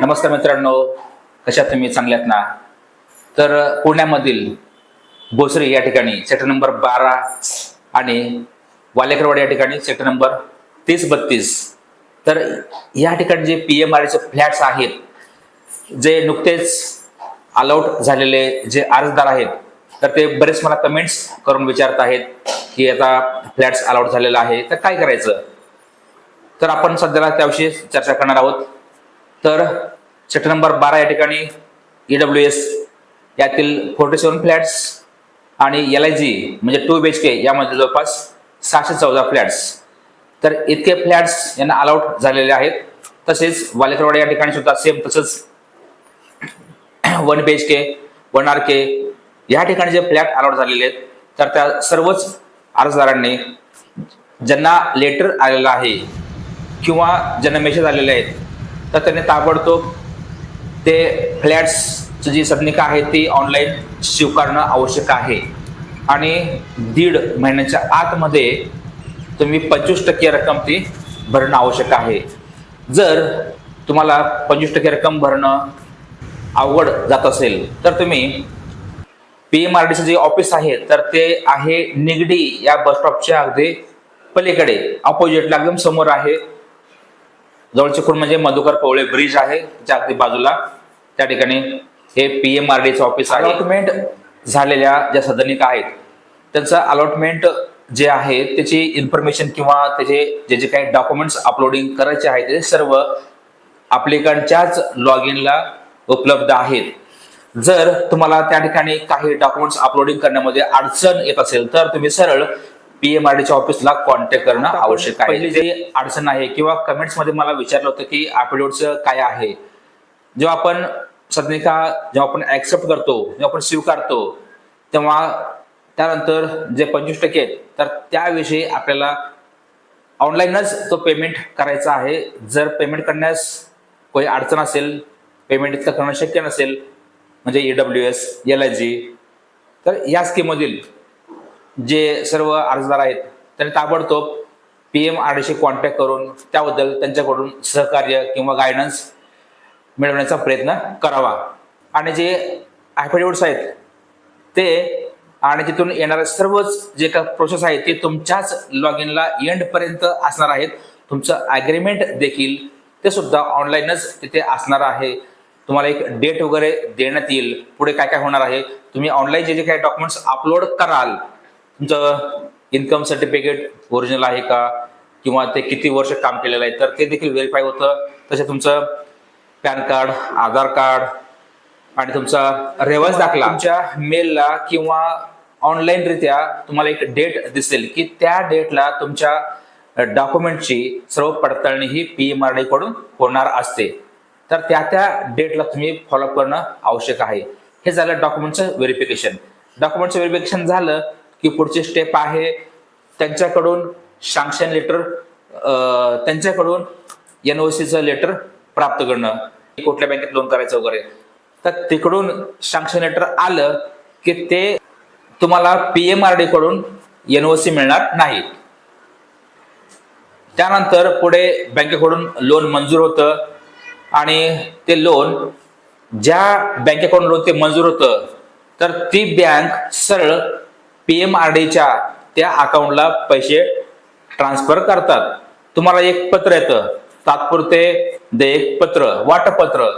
नमस्कार मित्रांनो. कशा तुम्ही? चांगल्यात ना? तर पुण्यामधील भोसरी या ठिकाणी सेक्टर नंबर बारा आणि वालेकरवाड या ठिकाणी सेक्टर नंबर तीस बत्तीस. तर या ठिकाणी जे पी एम आर चे फ्लॅट्स आहेत जे नुकतेच अलाउट झालेले जे अर्जदार आहेत तर ते बरेच मला कमेंट्स करून विचारत आहेत की आता फ्लॅट्स अलाउट झालेला आहे तर काय करायचं? तर आपण सध्याला त्याविषयी चर्चा करणार आहोत. तर सेक्टर नंबर बारा या ठिकाणी ई डब्ल्यू एस यातील फोर्टी सेवन फ्लॅट्स आणि एल आय जी म्हणजे टू बी एच के यामध्ये जवळपास सहाशे चौदा फ्लॅट्स तर इतके फ्लॅट्स यांना अलाउट झालेले आहेत. तसेच वालेकरवाडा या ठिकाणी सुद्धा सेम तसंच one B H K one R K या ठिकाणी जे फ्लॅट अलाउट झालेले आहेत तर त्या सर्वच अर्जदारांनी ज्यांना लेटर आलेलं आहे किंवा ज्यांना मेसेज आलेले आहेत तर त्यांनी ताबडतोब ते फ्लॅट्सची जी सदनिका आहे ती ऑनलाईन स्वीकारणं आवश्यक आहे. आणि दीड महिन्याच्या आतमध्ये तुम्ही पंचवीस टक्के रक्कम ती भरणं आवश्यक आहे. जर तुम्हाला पंचवीस टक्के रक्कम भरणं अवघड जात असेल तर तुम्ही पी एम आर डी जे ऑफिस आहे तर ते आहे निगडी या बस स्टॉपच्या अगदी पलीकडे. ऑपोजिटला एकदम समोर आहे. जवळचे खूण म्हणजे मधुकर पवळे ब्रिज आहे त्याच्या अगदी बाजूला. त्या ठिकाणी हे पी एम आर डीचं ऑफिस आहे. अलॉटमेंट झालेल्या ज्या सदनिका आहेत त्यांचं अलॉटमेंट जे आहे त्याची इन्फॉर्मेशन किंवा त्याचे जे जे काही डॉक्युमेंट्स अपलोडिंग करायचे आहेत ते सर्व अप्लिकंटच्याच लॉग इनला उपलब्ध आहेत. जर तुम्हाला त्या ठिकाणी काही डॉक्युमेंट्स अपलोडिंग करण्यामध्ये अडचण येत असेल तर तुम्ही सरळ पीएमआरडीच्या ऑफिसला कॉन्टॅक्ट करणं आवश्यक आहे. पहिली जी अडचण आहे किंवा कमेंट्समध्ये मला विचारलं होतं की अफिडेविटचं काय आहे? जेव्हा आपण सदनिका जेव्हा आपण ऍक्सेप्ट करतो जेव्हा आपण स्वीकारतो तेव्हा त्यानंतर जे पंचवीस टक्के आहेत तर त्याविषयी आपल्याला ऑनलाईनच तो पेमेंट करायचा आहे. जर पेमेंट करण्यास काही अडचण असेल पेमेंट इतकं करणं शक्य नसेल म्हणजे E W S L I G तर या स्कीममधील जे सर्व अर्जदार आहेत त्यांनी ताबडतोब पी एम आर डीशी कॉन्टॅक्ट करून त्याबद्दल त्यांच्याकडून सहकार्य किंवा गायडन्स मिळवण्याचा प्रयत्न करावा. आणि जे ॲफिडेविट्स आहेत ते आणि तिथून येणारे सर्वच जे का प्रोसेस आहे ते तुमच्याच लॉग इनला एंडपर्यंत असणार आहेत. तुमचं ॲग्रीमेंट देखील ते सुद्धा ऑनलाईनच तिथे असणार आहे. तुम्हाला एक डेट वगैरे देण्यात येईल. पुढे काय काय होणार आहे तुम्ही ऑनलाईन जे जे काही डॉक्युमेंट्स अपलोड कराल तुमचं इन्कम सर्टिफिकेट ओरिजिनल आहे का? किंवा ते किती वर्ष काम केलेलं आहे? तर ते देखील व्हेरीफाय होतं. तसे तुमचं पॅन कार्ड आधार कार्ड आणि तुमचा रेवाज दाखला तुमच्या मेलला किंवा ऑनलाईनरित्या तुम्हाला एक डेट दिसेल की त्या डेटला तुमच्या डॉक्युमेंटची सर्व पडताळणी ही पी एम आर डी कडून होणार असते. तर त्या त्या डेटला तुम्ही फॉलोअप करणं आवश्यक आहे. हे झालं डॉक्युमेंटचं व्हेरिफिकेशन डॉक्युमेंटचं व्हेरिफिकेशन झालं की पुढची स्टेप आहे. त्यांच्याकडून सँक्शन लेटर त्यांच्याकडून एन लेटर प्राप्त करणं. कुठल्या बँकेत लोन करायचं वगैरे. तर तिकडून सँक्शन लेटर आलं की ते तुम्हाला पीएमआरडी कडून एन मिळणार नाही. त्यानंतर पुढे बँकेकडून लोन मंजूर होतं आणि ते लोन ज्या बँकेकडून लोन ते मंजूर होतं तर ती बँक सरळ पी एम आर डीच्या त्या अकाउंटला पैसे ट्रान्सफर करतात. तुम्हाला एक पत्र येतं. तात्पुरते देयक पत्र वाटपत्र.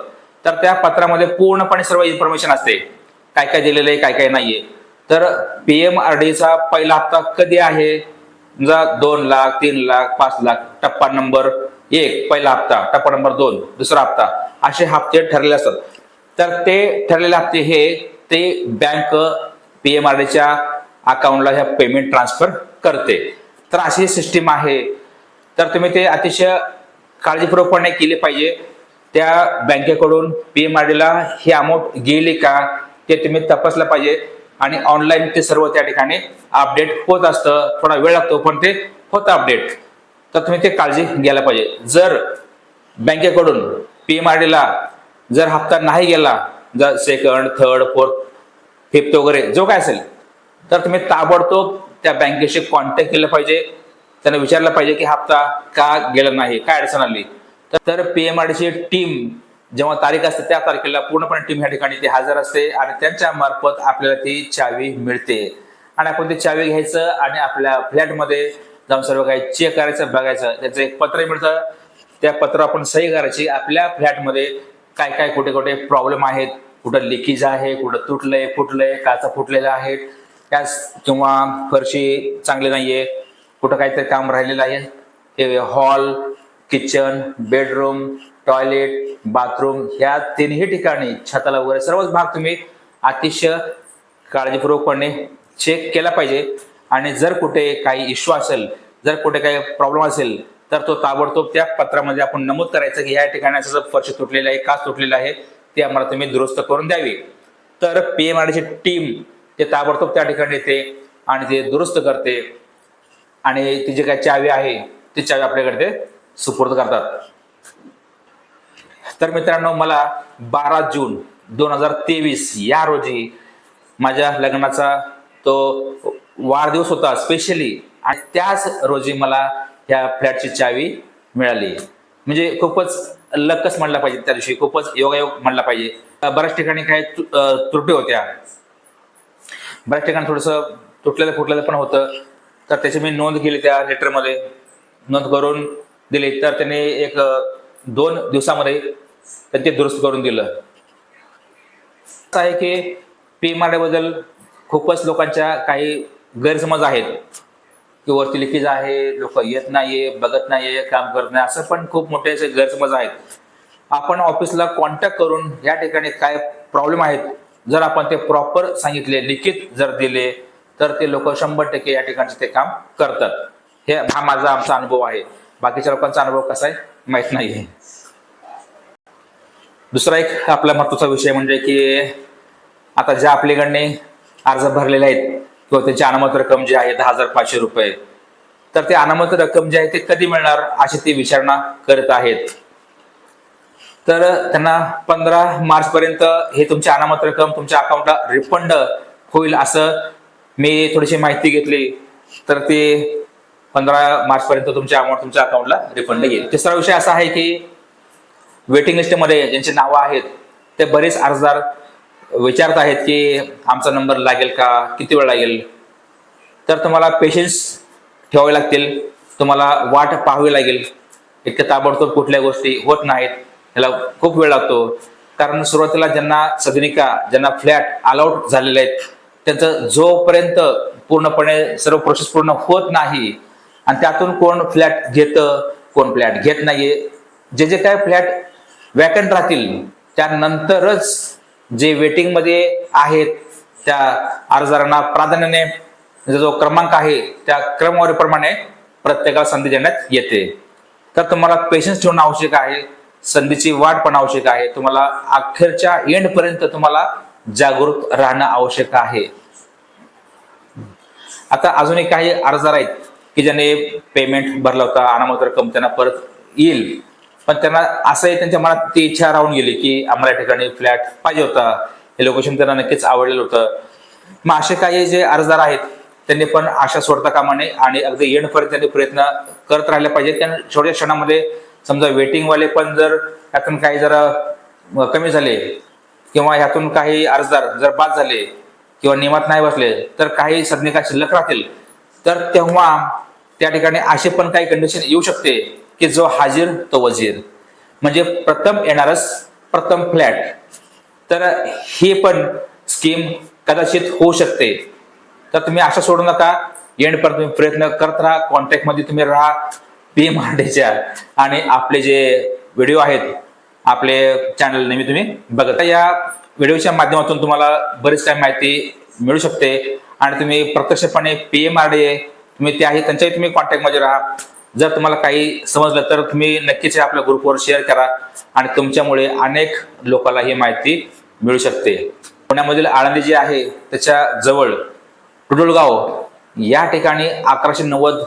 तर त्या पत्रामध्ये पूर्णपणे सर्व इन्फॉर्मेशन असते. काय काय दिलेलं आहे काय काय नाहीये. तर पी एम आर डीचा पहिला हप्ता कधी आहे? समजा दोन लाख तीन लाख पाच लाख टप्पा नंबर एक पहिला हप्ता टप्पा नंबर दोन दुसरा हप्ता. असे हप्ते ठरलेले असतात. तर ते ठरलेले हप्ते हे ते बँक पी एम आर डीच्या अकाउंटला ह्या पेमेंट ट्रान्सफर करते. तर अशी सिस्टीम आहे. तर तुम्ही ते अतिशय काळजीपूर्वकपणे केले पाहिजे. त्या बँकेकडून पी एम आर डीला ही अमाऊंट गेली का ते तुम्ही तपासलं पाहिजे. आणि ऑनलाईन ते सर्व त्या ठिकाणी अपडेट होत असतं. थोडा वेळ लागतो पण ते होतं अपडेट तर तुम्ही ते काळजी घ्यायला पाहिजे. जर बँकेकडून पी एम आर डीला जर हप्ता नाही गेला जर सेकंड थर्ड फोर्थ फिफ्थ वगैरे जो काय असेल तर तुम्ही ताबडतोब त्या बँकेशी कॉन्टॅक्ट केलं पाहिजे. त्यांना विचारलं पाहिजे की हप्ता का गेला नाही काय अडचण आली? तर पीएमआरडीची टीम जेव्हा तारीख असते त्या तारखेला पूर्णपणे टीम ह्या ठिकाणी ती हजर असते आणि त्यांच्या मार्फत आपल्याला ती चावी मिळते. आणि आपण ती चावी घ्यायचं आणि आपल्या फ्लॅटमध्ये जाऊन सर्व काही चेक करायचं बघायचं. त्याचं एक पत्र मिळतं. त्या पत्र आपण सही करायची. आपल्या फ्लॅटमध्ये काय काय कुठे कुठे प्रॉब्लेम आहेत? कुठं लिकेज आहे कुठं तुटलंय फुटलंय काचा फुटलेला आहे? त्यास किंवा फरशी चांगली नाहीये कुठं काहीतरी काम राहिलेलं आहे? हे hall kitchen bedroom toilet bathroom ह्या तिन्ही ठिकाणी छताला वगैरे सर्वच भाग तुम्ही अतिशय काळजीपूर्वकपणे चेक केला पाहिजे. आणि जर कुठे काही इश्यू असेल जर कुठे काही प्रॉब्लेम असेल तर तो ताबडतोब त्या पत्रामध्ये आपण नमूद करायचं की या ठिकाणी असं फरशी तुटलेलं आहे का तुटलेलं आहे ते आम्हाला तुम्ही दुरुस्त करून द्यावी. तर पी एम ची टीम ते ताबडतोब त्या ठिकाणी येते आणि ते दुरुस्त करते. आणि ती जी काय चावी आहे ती चावी आपल्याकडे ते सुपूर्द करतात. तर मित्रांनो मला बारा जून दोन हजार तेवीस या रोजी माझ्या लग्नाचा तो वाढदिवस होता स्पेशली आणि त्याच रोजी मला ह्या फ्लॅटची चावी मिळाली. म्हणजे खूपच लकच म्हणला पाहिजे त्या दिवशी खूपच योगायोग म्हणला पाहिजे. बऱ्याच ठिकाणी काही त्रुटी होत्या. बऱ्याच ठिकाणी थोडंसं तुटलेलं फुटलेलं पण होतं. तर त्याची मी नोंद केली त्या लेटरमध्ये नोंद करून दिली. तर त्याने एक दोन दिवसामध्ये त्यांनी ते दुरुस्त करून दिलं. असं आहे की पी बद्दल खूपच लोकांच्या काही गैरसमज आहेत. की वरती लिकेज आहे लोक येत नाहीये बघत नाहीये काम करत नाही असं पण खूप मोठे असे गैरसमज आहेत. आपण ऑफिसला कॉन्टॅक्ट करून या ठिकाणी काय प्रॉब्लेम आहेत जर आपण ते प्रॉपर सांगितले लिखित जर दिले तर ते लोक शंभर टक्के या ठिकाणचे ते काम करतात. हे हा माझा आमचा अनुभव आहे. बाकीच्या लोकांचा अनुभव कसा आहे माहीत नाही दुसरा एक आपला महत्त्वाचा विषय म्हणजे की आता ज्या आपल्याकडने अर्ज भरलेले आहेत किंवा त्याची अनामत रक्कम जी आहे दहा हजार पाचशे रुपये तर ते अनामत रक्कम जी आहे ते कधी मिळणार अशी ते विचारणा करत आहेत. तर त्यांना पंधरा मार्च पर्यंत हे तुमची अनामत रक्कम तुमच्या अकाउंटला रिफंड होईल असं मी थोडीशी माहिती घेतली. तर ते पंधरा मार्च पर्यंत तुमच्या अमाऊंट तुमच्या अकाउंटला रिफंड येईल. तिसरा विषय असा आहे की वेटिंग लिस्टमध्ये ज्यांची नावं आहेत ते बरेच अर्जदार विचारत आहेत की आमचा नंबर लागेल का? किती वेळ लागेल? तर तुम्हाला पेशन्स ठेवावे लागतील. तुम्हाला वाट पाहावी लागेल. इतकं ताबडतोब कुठल्या गोष्टी होत नाहीत. ह्याला खूप वेळ लागतो. कारण सुरुवातीला ज्यांना सदनिका ज्यांना फ्लॅट अलाउड झालेले आहेत त्यांचं जोपर्यंत पूर्णपणे सर्व प्रोसेस पूर्ण होत नाही आणि त्यातून कोण फ्लॅट घेतं कोण फ्लॅट घेत नाहीये जे जे काय फ्लॅट वॅकंट राहतील त्यानंतरच जे वेटिंगमध्ये आहेत त्या अर्जदारांना प्राधान्याने जो क्रमांक आहे त्या क्रमवारीप्रमाणे प्रत्येकाला संधी देण्यात येते. तर तुम्हाला पेशन्स ठेवणं आवश्यक आहे. संधीची वाट पण आवश्यक आहे. तुम्हाला अखेरच्या एंड पर्यंत तुम्हाला जागरूक राहणं आवश्यक आहे. आता अजूनही काही अर्जदार आहेत की ज्याने पेमेंट भरला होता अनामत रक्कम त्यांना परत येईल. पण त्यांना असंही त्यांच्या मनात ती इच्छा राहून गेली की आम्हाला या ठिकाणी फ्लॅट पाहिजे होता. हे लोकेशन त्यांना नक्कीच आवडलेलं होतं. मग असे काही जे अर्जदार आहेत त्यांनी पण आशा सोडता कामा नये आणि अगदी येणपर्यंत त्यांनी प्रयत्न करत राहिले पाहिजे. त्यांना छोट्या क्षणामध्ये समजा वेटिंगवाले पण जर यातून काही जरा कमी झाले किंवा ह्यातून काही अर्जदार जर बाद झाले किंवा नियमात नाही बसले तर काही सदनिका शिल्लक राहतील. तर तेव्हा त्या ठिकाणी असे पण काही कंडिशन येऊ शकते की जो हाजीर तो वजीर. म्हणजे प्रथम येणारच प्रथम फ्लॅट. तर हे पण स्कीम कदाचित होऊ शकते. तर तुम्ही आशा सोडू नका. एंडपर्यंत तुम्ही प्रयत्न करत राहा. कॉन्टॅक्टमध्ये तुम्ही राहा. पी एम आणि आपले जे व्हिडिओ आहेत आपले चॅनल नेहमी तुम्ही बघत या व्हिडिओच्या माध्यमातून तुम्हाला बरीच काही माहिती मिळू शकते आणि तुम्ही प्रत्यक्षपणे पी एम आर डी तुम्ही ते आहे त्यांच्याही तुम्ही कॉन्टॅक्टमध्ये राहा. जर तुम्हाला काही समजलं तर तुम्ही नक्कीच आपल्या ग्रुपवर शेअर करा आणि तुमच्यामुळे अनेक लोकांना ही माहिती मिळू शकते. पुण्यामधील आळंदी जी आहे त्याच्याजवळ टुडुळगाव या ठिकाणी अकराशे नव्वद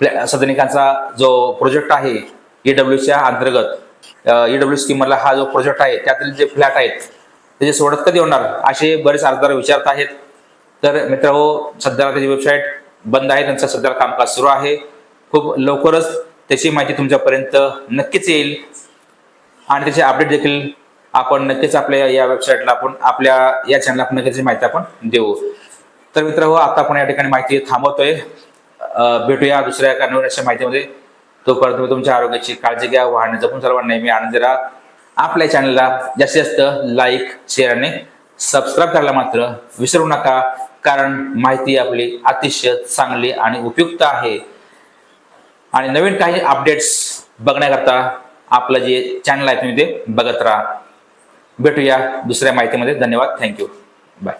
फ्लॅ- सदनिकांचा जो प्रोजेक्ट आहे ई ईडब्ल्यूच्या अंतर्गत ईडब्ल्यू स्कीममधला हा जो प्रोजेक्ट आहे त्यातील जे फ्लॅट आहेत त्याचे सोडत कधी होणार? असे बरेच अर्जदार विचारत आहेत. तर मित्रांनो हो, सध्याला त्याची वेबसाईट बंद आहे त्यांचं सध्याला कामकाज सुरू आहे. खूप लवकरच त्याची माहिती तुमच्यापर्यंत नक्कीच येईल. आणि त्याचे अपडेट देखील आपण नक्कीच आपल्या या वेबसाईटला आपण आपल्या या चॅनलला आपण नक्कीच माहिती आपण देऊ. तर मित्र हो आता आपण या ठिकाणी माहिती थांबवतोय. भेटूया दुसऱ्या एका अशा माहितीमध्ये. तोपर्यंत तुम्ही तुमच्या आरोग्याची काळजी घ्या. वाहन जपून सर्वांना नेहमी आनंद राहा. आपल्या चॅनलला जास्तीत जास्त लाईक शेअर आणि सबस्क्राईब करायला मात्र विसरू नका. कारण माहिती आपली अतिशय चांगली आणि उपयुक्त आहे. आणि नवीन काही अपडेट्स बघण्याकरता आपलं जे चॅनल आहे तुम्ही ते बघत राहा. भेटूया दुसऱ्या माहितीमध्ये. धन्यवाद. Thank you bye